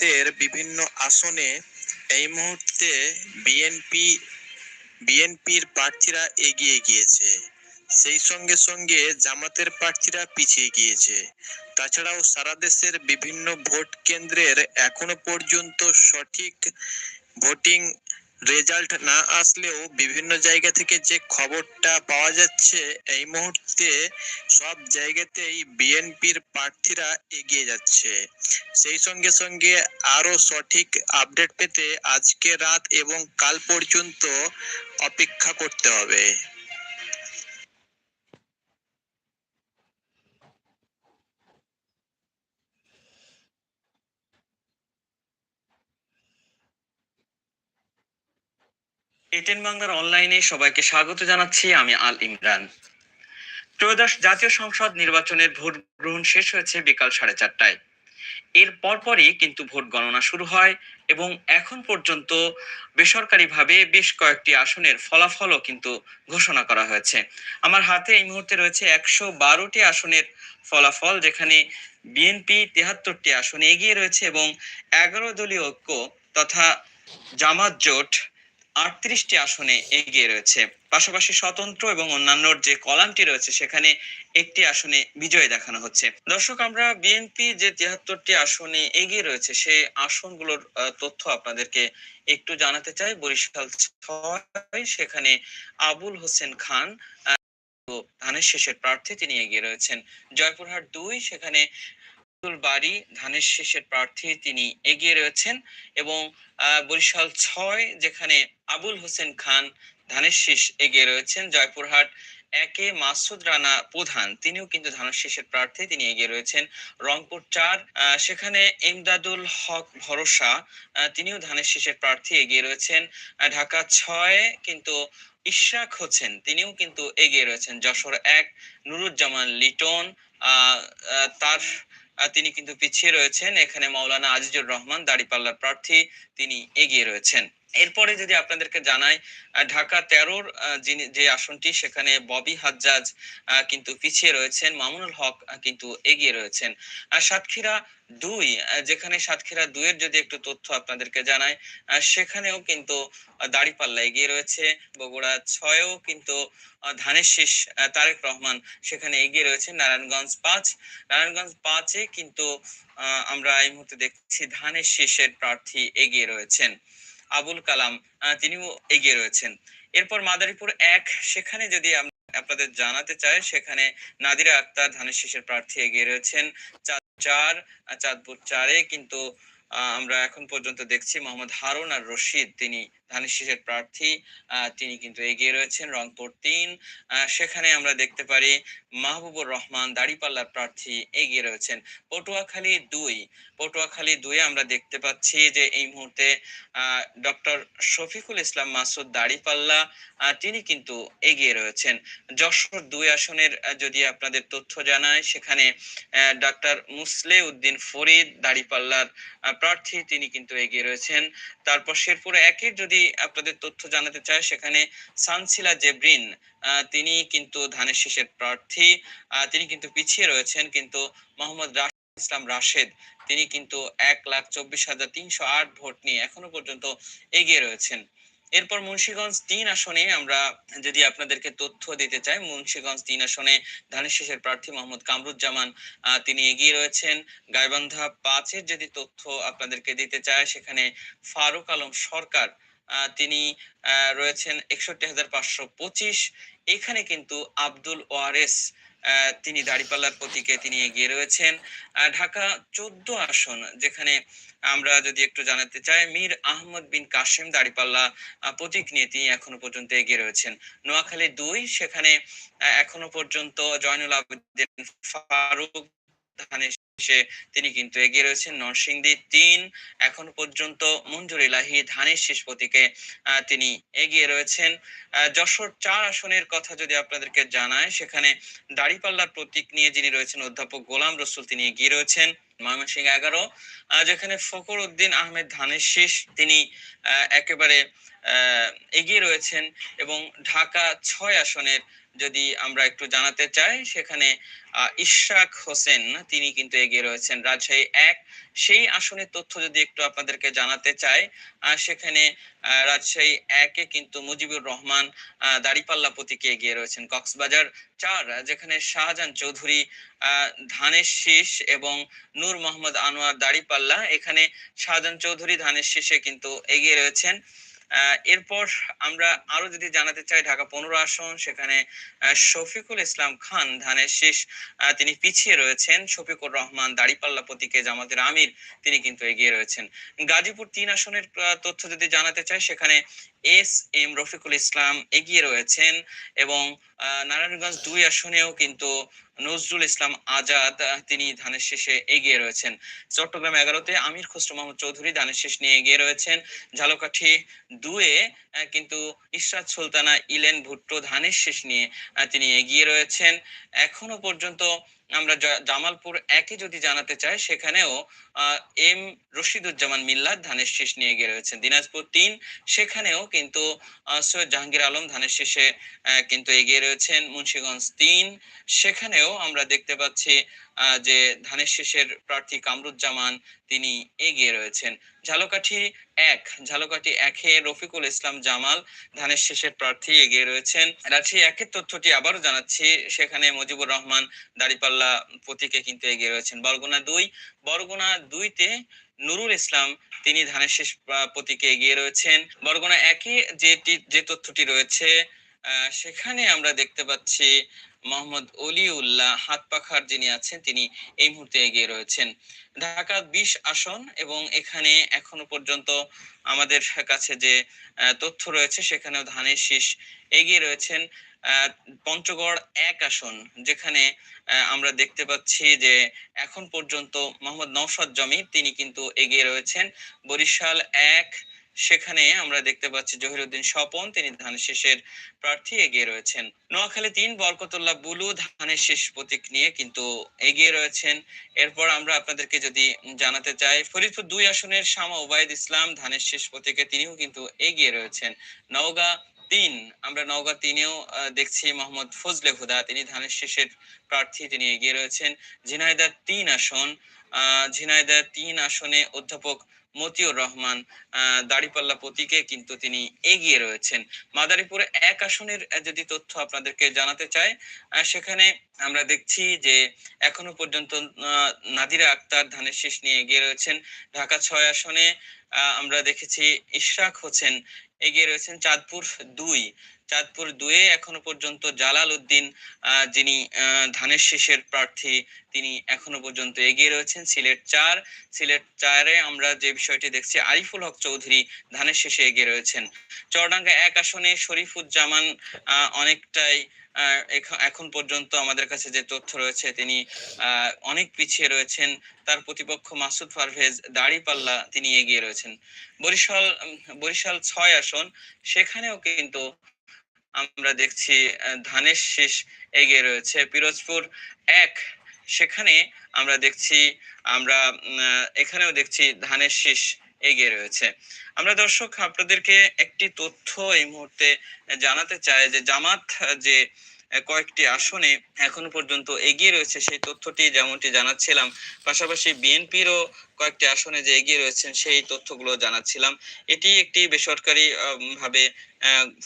জামাতের বিভিন্ন আসনে এই মুহূর্তে বিএনপি বিএনপির প্রার্থীরা এগিয়ে গিয়েছে। সেই সঙ্গে সঙ্গে জামাতের প্রার্থীরা পিছিয়ে গিয়েছে। তাছাড়াও সারা দেশের বিভিন্ন ভোট কেন্দ্রের এখনও পর্যন্ত সঠিক ভোটিং রেজাল্ট না আসলেও বিভিন্ন জায়গা থেকে যে খবরটা পাওয়া যাচ্ছে, এই মুহূর্তে সব জায়গাতেই বিএনপির প্রার্থীরা এগিয়ে যাচ্ছে। সেই সঙ্গে সঙ্গে আরও সঠিক আপডেট পেতে আজকে রাত এবং কাল পর্যন্ত অপেক্ষা করতে হবে। এটেন বাংলার অনলাইনে সবাইকে স্বাগত জানাচ্ছি, আমি আল ইমরান। ত্রয়োদশ জাতীয় সংসদ নির্বাচনের ভোট গ্রহণ শেষ হয়েছে বিকাল সাড়ে চারটায়। এর পরপরই কিন্তু ভোট গণনা শুরু হয় এবং এখন পর্যন্ত বেসরকারিভাবে বেশ কয়েকটি আসনের ফলাফলও কিন্তু ঘোষণা করা হয়েছে। আমার হাতে এই মুহূর্তে রয়েছে একশো বারোটি আসনের ফলাফল, যেখানে বিএনপি তেহাত্তরটি আসনে এগিয়ে রয়েছে এবং এগারো দলীয় ঐক্য তথা জামাত জোট আটত্রিশটি আসনে এগিয়ে রয়েছে। পাশাপাশি স্বতন্ত্র এবং অন্যান্য যে কলামটি রয়েছে, সেখানে একটি আসনে বিজয় দেখানো হচ্ছে। দর্শক, আমরা বিএনপি যে তিয়াত্তরটি আসনে এগিয়ে রয়েছে, সেই আসনগুলোর তথ্য আপনাদেরকে একটু জানাতে চাই। বরিশাল ছয়, সেখানে আবুল হোসেন খান ধানের শেষের প্রার্থী, তিনি এগিয়ে রয়েছেন। জয়পুরহাট দুই, সেখানে আব্দুল বাড়ি ধানের শেষের প্রার্থী তিনি এগিয়ে রয়েছেন এবং বরিশাল ছয় যেখানে আবুল হোসেন খান ধানের শীষ এগিয়ে রয়েছেন, জয়পুরহাট একে মাসুদ রানা প্রধান, তিনিও কিন্তু ধানের শীষের প্রার্থী, তিনি এগিয়ে রয়েছেন। রংপুর চার সেখানে এমদাদুল হক ভরসা তিনিও ধানের শীষের প্রার্থী এগিয়ে রয়েছেন। ঢাকা ছয় কিন্তু ইশরাক হোসেন, তিনিও কিন্তু এগিয়ে রয়েছেন। যশোর এক, নুরুজ্জামান লিটন তার তিনি কিন্তু পিছিয়ে রয়েছেন। এখানে মাওলানা আজিজুর রহমান দাড়িপাল্লার প্রার্থী তিনি এগিয়ে রয়েছেন। এরপরে যদি আপনাদেরকে জানাই ঢাকা তেরোর যিনি যে আসনটি, সেখানে ববি হাজ্জাজ কিন্তু পিছিয়ে রয়েছেন। মামুনুল হক কিন্তু এগিয়ে রয়েছেন। আর সাতক্ষীরা দুই যেখানে সাতক্ষীরা দুইয়ের যদি একটু তথ্য আপনাদেরকে জানাই সেখানেও কিন্তু দাড়িপাল্লা এগিয়ে রয়েছে। বগুড়া ছয়েও কিন্তু ধানের শীষ তারেক রহমান সেখানে এগিয়ে রয়েছে নারায়ণগঞ্জ পাঁচ। নারায়ণগঞ্জ পাঁচে কিন্তু আমরা এই মুহূর্তে দেখছি ধানের শীষের প্রার্থী এগিয়ে রয়েছেন। আবুল কালাম তিনিও এগিয়ে রয়েছেন। এরপর মাদারীপুর এক, সেখানে যদি আপনাদের জানাতে চাই, সেখানে নাদিরা আক্তার ধানের শীষের প্রার্থী এগিয়ে রয়েছেন। চাঁদ চার চাঁদপুর চারে, কিন্তু আমরা এখন পর্যন্ত দেখছি মোহাম্মদ হারুন আর রশিদ, তিনি ধানের প্রার্থী তিনি কিন্তু এগিয়ে রয়েছেন রংপুর তিন। সেখানে আমরা দেখতে পারি মাহবুবুর রহমান, দাড়িপাল্লার প্রার্থী, এগিয়ে রয়েছেন পটুয়াখালী দুই। পটুয়াখালী দুয়ে আমরা দেখতে পাচ্ছি যে এই মুহূর্তে ডক্টর শফিকুল ইসলাম মাসুদ দাড়িপাল্লা তিনি কিন্তু এগিয়ে রয়েছেন। যশোর দুই আসনের যদি আপনাদের তথ্য জানায়, সেখানে ডক্টর মুসলে উদ্দিন ফরিদ দাড়িপাল্লার প্রার্থী, তিনি কিন্তু এগিয়ে রয়েছেন। তারপর শেরপুর একের যদি আপনাদের তথ্য জানাতে চায় সেখানে সানসিলা জেব্রিন তিনি কিন্তু ধানের শীষের প্রার্থী। তিনি কিন্তু পিছিয়ে রয়েছেন কিন্তু মোহাম্মদ ইসলাম রাশেদ। তিনি কিন্তু এক লাখ চব্বিশ হাজার তিনশো আট ভোট নিয়ে এখনও পর্যন্ত এগিয়ে রয়েছেন। এরপর মুন্সিগঞ্জ তিন আসনে আমরা যদি আপনাদেরকে তথ্য দিতে চাই, মুন্সিগঞ্জ তিন আসনে ধানের শীষের প্রার্থী মোহাম্মদ কামরুজ্জামান তিনি এগিয়ে রয়েছেন। গাইবান্ধা পাঁচের যদি তথ্য আপনাদেরকে দিতে চায় সেখানে ফারুক আলম সরকার তিনি রয়েছেন একষট্টি হাজার পাঁচশো পঁচিশ। এখানে কিন্তু আব্দুল ওয়ারেস তিনি দাড়িপাল্লার প্রতীকে তিনি এগিয়ে রয়েছেন। ঢাকা চোদ্দ আসন, যেখানে আমরা যদি একটু জানাতে চাই, মীর আহমদ বিন কাসিম দাড়িপাল্লা প্রতীক নিয়ে তিনি এখনও পর্যন্ত এগিয়ে রয়েছেন। নোয়াখালী দুই, সেখানে এখনও পর্যন্ত জয়নুল আবেদিন ফারুক, ধানের শীষে তিনি কিন্তু এগিয়ে রয়েছেন নরসিংদী তিন। এখন পর্যন্ত মঞ্জুর ইলাহি ধানের শেষ প্রতীকে তিনি এগিয়ে রয়েছেন। যশোর চার আসনের কথা যদি আপনাদেরকে জানায় সেখানে দাড়িপাল্লার প্রতীক নিয়ে যিনি রয়েছেন অধ্যাপক গোলাম রসুল, তিনি এগিয়ে রয়েছেন। ময়মনসিংহ এগারো যেখানে ফখর উদ্দিন আহমেদ ধানের শীষ তিনি একেবারে এগিয়ে রয়েছেন এবং ঢাকা ছয় আসনের যদি আমরা একটু জানাতে চাই সেখানে আহ, ইশরাক হোসেন তিনি কিন্তু এগিয়ে রয়েছেন রাজশাহী এক। সেই আসনের তথ্য যদি একটু আপনাদেরকে জানাতে চাই সেখানে রাজশাহী একে কিন্তু মুজিবুর রহমান দাড়িপাল্লা প্রতীকে এগিয়ে রয়েছেন। কক্সবাজার চার, যেখানে শাহজাহান চৌধুরী ধানের শীষ এবং নূর মোহাম্মদ আনোয়ার দাড়িপাল্লা, এখানে শাহজাহান চৌধুরী ধানের শীষে কিন্তু এগিয়ে রয়েছেন। এরপর আমরা আরও যদি জানাতে চাই, ঢাকা পনেরো আসন, সেখানে শফিকুল ইসলাম খান ধানের শেষ তিনি পিছিয়ে রয়েছেন। শফিকুর রহমান, দাড়িপাল্লা প্রতীকে জামাতের আমির, তিনি কিন্তু এগিয়ে রয়েছেন। গাজীপুর তিন আসনের তথ্য যদি জানাতে চাই, সেখানে এস এম রফিকুল ইসলাম এগিয়ে রয়েছেন এবং নারায়ণগঞ্জ দুই আসনেও কিন্তু নজরুল ইসলাম আজাদ তিনি ধানের শেষে এগিয়ে রয়েছেন। চট্টগ্রাম এগারোতে আমির খসরু মোহাম্মদ চৌধুরী ধানের শেষ নিয়ে এগিয়ে রয়েছেন। ঝালকাঠি দুয়ে কিন্তু ইশরাত সুলতানা ইলেন ভুট্টো ধানের শেষ নিয়ে তিনি এগিয়ে রয়েছেন। এখনও পর্যন্ত আমরা জামালপুর একই যদি জানাতে চাই, সেখানেও এম রশিদুজ্জামান মিল্লাত ধানের শীষ নিয়ে গিয়ে রয়েছেন দিনাজপুর তিন। সেখানেও কিন্তু সৈয়দ জাহাঙ্গীর আলম ধানের শীষে কিন্তু এগিয়ে রয়েছেন মুন্সিগঞ্জ তিন। সেখানেও আমরা দেখতে পাচ্ছি যে ধানের শেষের প্রার্থী কামরুজ্জামান তিনি এগিয়ে রয়েছেন। ঝালকাঠি এক, ঝালকাঠি একে রফিকুল ইসলাম জামাল ধানের শেষের প্রার্থী এগিয়ে রয়েছেন। রাজশাহী একের তথ্যটি আবারও জানাচ্ছি, সেখানে মুজিবুর রহমান দাড়িপাল্লা প্রতীকে কিন্তু এগিয়ে রয়েছেন। বরগুনা দুই, বরগুনা দুইতে নুরুল ইসলাম তিনি ধানের শেষ প্রতীকে এগিয়ে রয়েছেন। বরগুনা একে যেটি যে তথ্যটি রয়েছে সেখানে আমরা দেখতে পাচ্ছি মোহাম্মদ অলিউল্লাহ হাত পাখার যিনি আছেন, তিনি এই মুহূর্তে এগিয়ে রয়েছেন। ঢাকা বিশ আসন এবং এখানে এখনও পর্যন্ত আমাদের কাছে যে তথ্য রয়েছে, সেখানেও ধানের শীষ এগিয়ে রয়েছেন। পঞ্চগড় এক আসন, যেখানে আমরা দেখতে পাচ্ছি যে, এখন পর্যন্ত মোহাম্মদ নওশাদ জমি, তিনি কিন্তু এগিয়ে রয়েছেন। বরিশাল এক সেখানে আমরা দেখতে পাচ্ছি জহিরুদ্দিন স্বপন, তিনি ধানের শীষের প্রার্থী, এগিয়ে রয়েছেন। নোয়াখালী তিন বরকতুল্লাহ বুলু ধানের শীষ প্রতীক নিয়ে কিন্তু এগিয়ে রয়েছেন। এরপর আমরা আপনাদেরকে যদি জানাতে চাই, ফরিদপুর দুই আসনের শামা ওবায়দ ইসলাম ধানের শীষ প্রতীকে তিনিও কিন্তু এগিয়ে রয়েছেন। নওগাঁ তিন, আমরা নওগাঁ তিনেও দেখছি মোহাম্মদ ফজলে হুদা, তিনি ধানের শীষের প্রার্থী, তিনি এগিয়ে রয়েছেন। ঝিনাইদার তিন আসন, আহ, ঝিনাইদহ তিন আসনে অধ্যাপক মতিউর রহমান দাড়িপাল্লা প্রতীকে কিন্তু তিনি এগিয়ে রয়েছেন। মাদারীপুরে এক আসনের যদি তথ্য আপনাদেরকে জানাতে চাই সেখানে আমরা দেখছি যে এখনও পর্যন্ত নাদিরা আক্তার ধানের শীষ নিয়ে এগিয়ে রয়েছেন। ঢাকা ছয় আসনে আমরা দেখেছি ইশরাক হোসেন এগিয়ে রয়েছেন চাঁদপুর দুই। চাঁদপুর দুয়ে এখনও পর্যন্ত জালাল উদ্দিন যিনি ধানের শীষের প্রার্থী, তিনি এখনও পর্যন্ত এগিয়ে রয়েছেন। সিলেট চার, সিলেট চারে আমরা যে বিষয়টি দেখছি, আরিফুল হক চৌধুরী ধানের শীষে এগিয়ে রয়েছেন। চরডাঙ্গা এক আসনে শরীফুজ্জামান অনেকটাই এখন পর্যন্ত আমাদের কাছে যে তথ্য রয়েছে, তিনি অনেক পিছিয়ে রয়েছেন। তার প্রতিপক্ষ মাসুদ পারভেজ দাড়িপাল্লা তিনি এগিয়ে রয়েছেন। বরিশাল বরিশাল ছয় আসন, সেখানেও কিন্তু আমরা দেখছি ধানের শীষ এগিয়ে রয়েছে। পিরোজপুর এক, সেখানে আমরা দেখছি, আমরা এখানেও দেখছি ধানের শীষ এগিয়ে রয়েছে। আমরা দর্শক, আপনাদেরকে একটি তথ্য এই মুহূর্তে জানাতে চাই যে জামাত যে কয়েকটি আসনে এখনও পর্যন্ত এগিয়ে রয়েছে। সেই তথ্যটি যেমনটি জানাচ্ছিলাম, পাশাপাশি বিএনপিরও কয়েকটি আসনে যে এগিয়ে রয়েছেন, সেই তথ্যগুলো জানাচ্ছিলাম। এটি একটি বেসরকারি ভাবে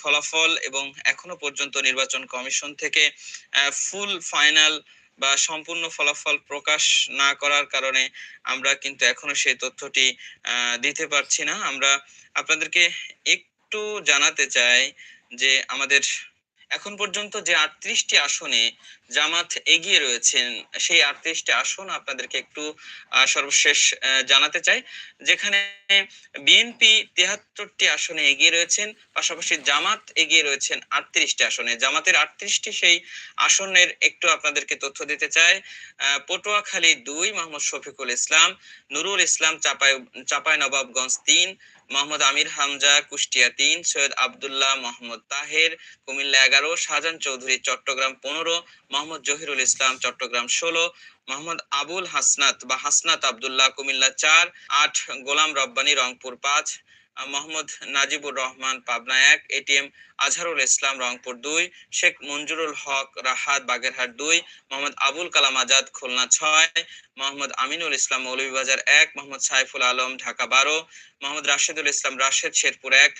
ফলাফল এবং এখনও পর্যন্ত নির্বাচন কমিশন থেকে ফুল ফাইনাল বা সম্পূর্ণ ফলাফল প্রকাশ না করার কারণে আমরা কিন্তু এখনও সেই তথ্যটি দিতে পারছি না। আমরা আপনাদেরকে একটু জানাতে চাই যে আমাদের এখন পর্যন্ত যে আটত্রিশটি আসনে জামাত এগিয়ে রয়েছেন, সেই আটত্রিশটি আসন আপনাদেরকে একটু সর্বশেষ জানাতে চাই। যেখানে বিএনপি তেহাত্তরটি আসনে এগিয়ে রয়েছেন, পাশাপাশি জামাত এগিয়ে রয়েছেন আটত্রিশটি আসনে। জামাতের আটত্রিশটি সেই আসনের একটু আপনাদেরকে তথ্য দিতে চাই। পটুয়াখালী দুই, মোহাম্মদ শফিকুল ইসলাম, নুরুল ইসলাম চাপাই চাপাই নবাবগঞ্জ তিন, মোহাম্মদ আমির হামজা কুষ্টিয়া তিন, সৈয়দ আবদুল্লাহ মোহাম্মদ তাহের কুমিল্লা এগারো, শাহজাহান চৌধুরী চট্টগ্রাম পনেরো মোহাম্মদ জহিরুল ইসলাম, চট্টগ্রাম ষোলো, মোহাম্মদ আবুল হাসনাত বা হাসনাত আবদুল্লাহ কুমিল্লা চার, আট গোলাম রব্বানি রংপুর পাঁচ মোহাম্মদ নাজিবুর রহমান, পাবনা এক, এটিএম আজহারুল ইসলাম, রংপুর দুই, শেখ মঞ্জুরুল হক, রাহাত বাগেরহাট দুই, মোহাম্মদ আবুল কালাম আজাদ, খুলনা ছয়, মোহাম্মদ আমিনুল ইসলাম, মৌলভীবাজার এক, মোহাম্মদ সাইফুল আলম, ঢাকা বারো, মোহাম্মদ রাশেদুল ইসলাম, রাশেদ শেরপুর এক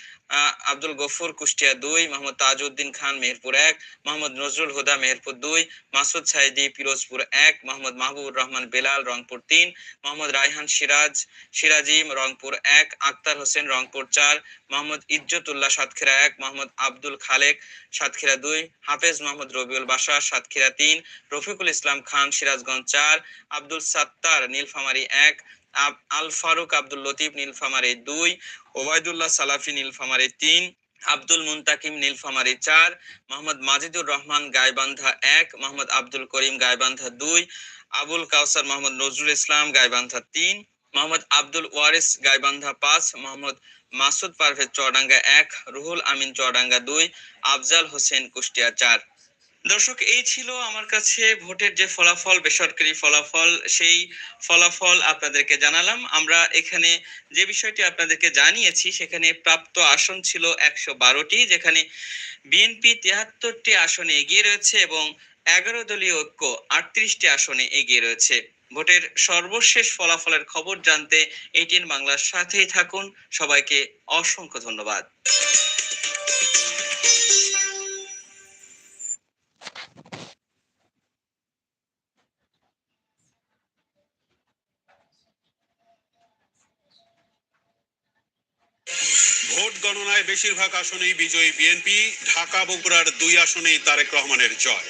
আব্দুল গফুর কুষ্টিয়া দুই, মোহাম্মদ তাজউদ্দিন খান, মেহেরপুর এক, মোহাম্মদ নজরুল হুদা, মেহেরপুর দুই, মাসুদ সাইদি, পিরোজপুর এক, মোহাম্মদ মাহবুবুর রহমান বেলাল, রংপুর তিন, মোহাম্মদ রায়হান সিরাজ সিরাজি রংপুর এক, আক্তার হোসেন রংপুর চার, মোহাম্মদ ইজ্জতুল্লাহ সাতক্ষীরা এক, মোহাম্মদ আব্দুল খালেক সাতক্ষীরা দুই, হাফেজ মোহাম্মদ রবিউল বাসা সাতক্ষীরা তিন, রফিকুল ইসলাম খান সিরাজগঞ্জ চার, আব্দুল সাত্তার নীলফামারী এক আল ফারুক আব্দুল লতিফ নীলফামারী দুই, ওবায়দুল্লাহ সালাফি নীলফামারী তিন, আব্দুল মুন্তাকিম নীলফামারী চার, মোহাম্মদ মাজিদুর রহমান গাইবান্ধা এক, মোহাম্মদ আব্দুল করিম গাইবান্ধা দুই, আবুল কাউসার মোহাম্মদ নজরুল ইসলাম গাইবান্ধা তিন মোহাম্মদ আব্দুল ওয়ারিস, গাইবান্ধা পাঁচ, মোহাম্মদ মাসুদ পারভেজ, চুয়াডাঙ্গা এক, রুহুল আমিন, চুয়াডাঙ্গা দুই, আফজাল হোসেন, কুষ্টিয়া চার। দর্শক, এই ছিল আমার কাছে ভোটের যে ফলাফল, বেসরকারি ফলাফল, সেই ফলাফল আপনাদেরকে জানালাম। আমরা এখানে যে বিষয়টি আপনাদেরকে জানিয়েছি, সেখানে প্রাপ্ত আসন ছিল একশো বারোটি, যেখানে বিএনপি তিয়াত্তরটি আসনে এগিয়ে রয়েছে এবং এগারো দলীয় ঐক্য আটত্রিশটি আসনে এগিয়ে রয়েছে। ভোটের সর্বশেষ ফলাফলের খবর জানতে এইটিন বাংলার সাথেই থাকুন। সবাইকে অসংখ্য ধন্যবাদ। ভোট গণনায় বেশিরভাগ আসনেই বিজয়ী বিএনপি ঢাকা বগুড়ার দুই আসনেই তারেক রহমানের জয়।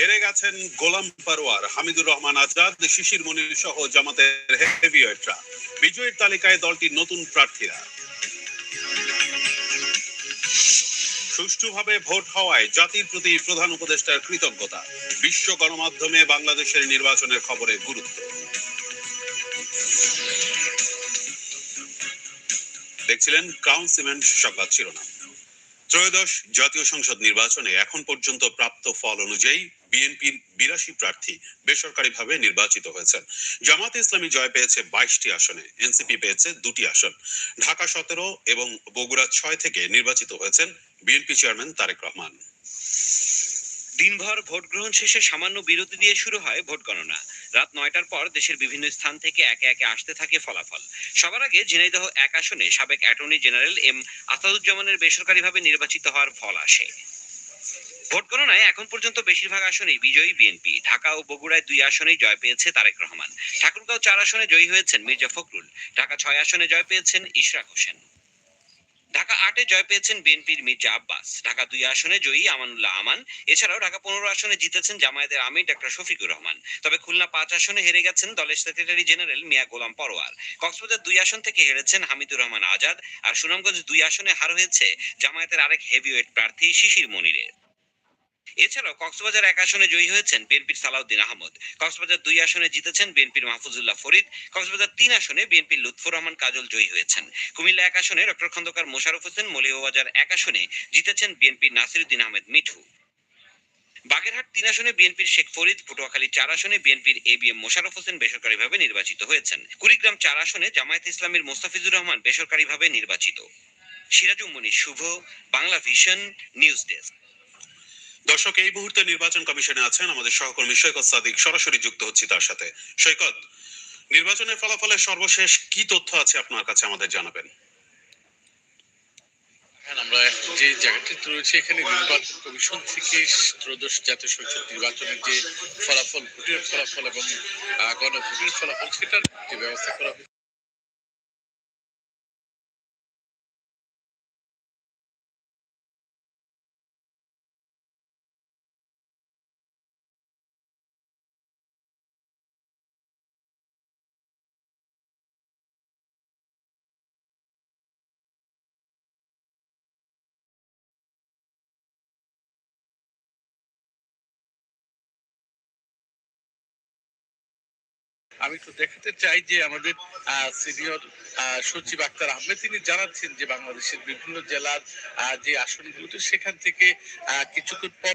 হেরে গেছেন গোলাম পারোয়ার, হামিদুর রহমান আজাদ, শিশির মনির সহ জামাতের হেভিওয়েটরা। বিজয়ের তালিকায় দলটির নতুন প্রার্থীরা। সুষ্ঠুভাবে ভোট হওয়ায় জাতির প্রতি প্রধান উপদেষ্টার কৃতজ্ঞতা। বিশ্ব গণমাধ্যমে বাংলাদেশের নির্বাচনের খবরে গুরুত্ব। দেখছিলেন ক্রাউন সিমেন্ট সংবাদ শিরোনাম। ত্রয়োদশ জাতীয় সংসদ নির্বাচনে এখন পর্যন্ত প্রাপ্ত ফল অনুযায়ী বিএনপির বিরাশি প্রার্থী বেসরকারিভাবে নির্বাচিত হয়েছেন। জামাতে ইসলামী জয় পেয়েছে বাইশটি আসনে, এনসিপি পেয়েছে দুটি আসন। ঢাকা সতেরো এবং বগুড়া ছয় থেকে নির্বাচিত হয়েছেন বিএনপি চেয়ারম্যান তারেক রহমান। দিনভর ভোট গ্রহণ শেষে সামান্য বিরতি দিয়ে শুরু হয় ভোট গণনা। রাত নয়টার পর দেশের বিভিন্ন স্থান থেকে একে একে আসতে থাকে ফলাফল। সবার আগে ঝিনাইদহ এক আসনে সাবেক অ্যাটর্নি জেনারেল এম আসাদুজ্জামানের বেসরকারিভাবে নির্বাচিত হওয়ার ফল আসে। ভোট গণনায় এখন পর্যন্ত বেশিরভাগ আসনেই বিজয়ী বিএনপি। ঢাকা ও বগুড়ায় দুই আসনেই জয় পেয়েছে তারেক রহমান। ঠাকুরগাঁও চার আসনে জয়ী হয়েছেন মির্জা ফখরুল। ঢাকা ছয় আসনে জয় পেয়েছেন ইশরাক হোসেন। ঢাকা আটে জয় পেয়েছেন বিএনপির মির্জা আব্বাস। ঢাকা দুই আসনে জয়ী আমানুল্লাহ আমান। এছাড়াও ঢাকা পনেরো আসনে জিতেছেন জামায়াতের আমির ডক্টর শফিকুর রহমান। তবে খুলনা পাঁচ আসনে হেরে গেছেন দলের সেক্রেটারি জেনারেল মিয়া গোলাম পরোয়ার। কক্সবাজার দুই আসন থেকে হেরেছেন হামিদুর রহমান আজাদ। আর সুনামগঞ্জ দুই আসনে হার হয়েছে জামায়াতের আরেক হেভিওয়েট প্রার্থী শিশির মনিরের। এছাড়াও কক্সবাজার এক আসনে জয়ী হয়েছেন বিএনপির সালাউদ্দিন আহমদ। কক্সবাজার দুই আসনে জিতেছেন বিএনপির মাহফুজুল্লাহ ফরিদ। কক্সবাজার তিন আসনে বিএনপির লুৎফুর রহমান কাজল জয়ী হয়েছেন। কুমিল্লা এক আসনে ডক্টর খন্দকার মোশারফ হোসেন মলিবাজার এক আসনে জিতেছেন বিএনপির নাসিরুদ্দিন আহমেদ মিঠু। বাগেরহাট তিন আসনে বিএনপির শেখ ফরিদ, পটুয়াখালী চার আসনে বিএনপির A B M Mosharraf Hossain বেসরকারিভাবে নির্বাচিত হয়েছেন। কুড়িগ্রাম চার আসনে জামায়াত ইসলামের মোস্তাফিজুর রহমান বেসরকারিভাবে নির্বাচিত। Sirajum Moni Shuvo, Bangla vision, news desk. দর্শক এই মুহূর্তে নির্বাচন কমিশনে আছেন আমাদের সহকর্মী সৈকত সাদিক। সরাসরি যুক্ত হচ্ছি তার সাথে। সৈকত নির্বাচনের ফলাফলের সর্বশেষ কি তথ্য আছে আপনার কাছে আমাদের জানাবেন? হ্যাঁ, আমরা যে জায়গাটিতে রয়েছে এখানে নির্বাচন কমিশন থেকে ত্রয়োদশ জাতীয় সংসদ নির্বাচনের যে ফলাফল ভোটের ফলাফল এবং গণভোটের ফলাফল সেটার যে ব্যবস্থা করা আমি তো দেখাতে চাই যে আমাদের সিনিয়র সচিব আক্তার আহমেদ, তিনি জানাচ্ছেন যে বাংলাদেশের বিভিন্ন জেলার যে আসনগুলোতে সেখান থেকে কিছুক্ষণ পর